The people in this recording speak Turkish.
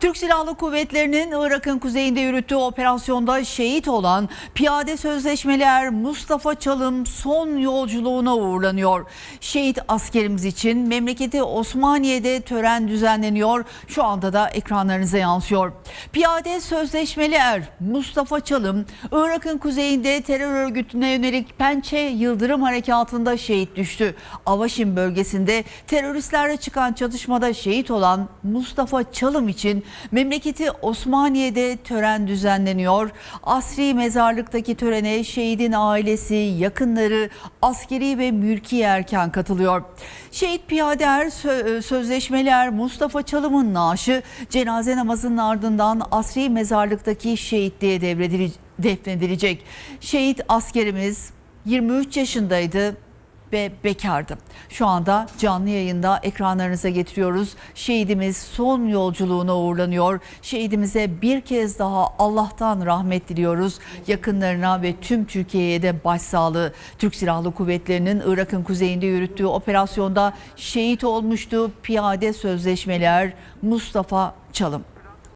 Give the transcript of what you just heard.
Türk Silahlı Kuvvetleri'nin Irak'ın kuzeyinde yürüttüğü operasyonda şehit olan piyade sözleşmeler Mustafa Çalım son yolculuğuna uğurlanıyor. Şehit askerimiz için memleketi Osmaniye'de tören düzenleniyor. Şu anda da ekranlarınıza yansıyor. Piyade sözleşmeli er Mustafa Çalım Irak'ın kuzeyinde terör örgütüne yönelik Pençe Yıldırım Harekatı'nda şehit düştü. Avaşin bölgesinde teröristlerle çıkan çatışmada şehit olan Mustafa Çalım için memleketi Osmaniye'de tören düzenleniyor. Asri mezarlıktaki törene şehidin ailesi, yakınları, askeri ve mülki erken katılıyor. Şehit piyader sö- sözleşmeler Mustafa Çalım'ın naaşı cenaze namazının ardından asri mezarlıktaki şehitliğe devredile- defnedilecek. Şehit askerimiz 23 yaşındaydı ve bekardı. Şu anda canlı yayında ekranlarınıza getiriyoruz. Şehidimiz son yolculuğuna uğurlanıyor. Şehidimize bir kez daha Allah'tan rahmet diliyoruz. Yakınlarına ve tüm Türkiye'ye de başsağlığı. Türk Silahlı Kuvvetleri'nin Irak'ın kuzeyinde yürüttüğü operasyonda şehit olmuştu. Piyade sözleşmeler Mustafa Çalım.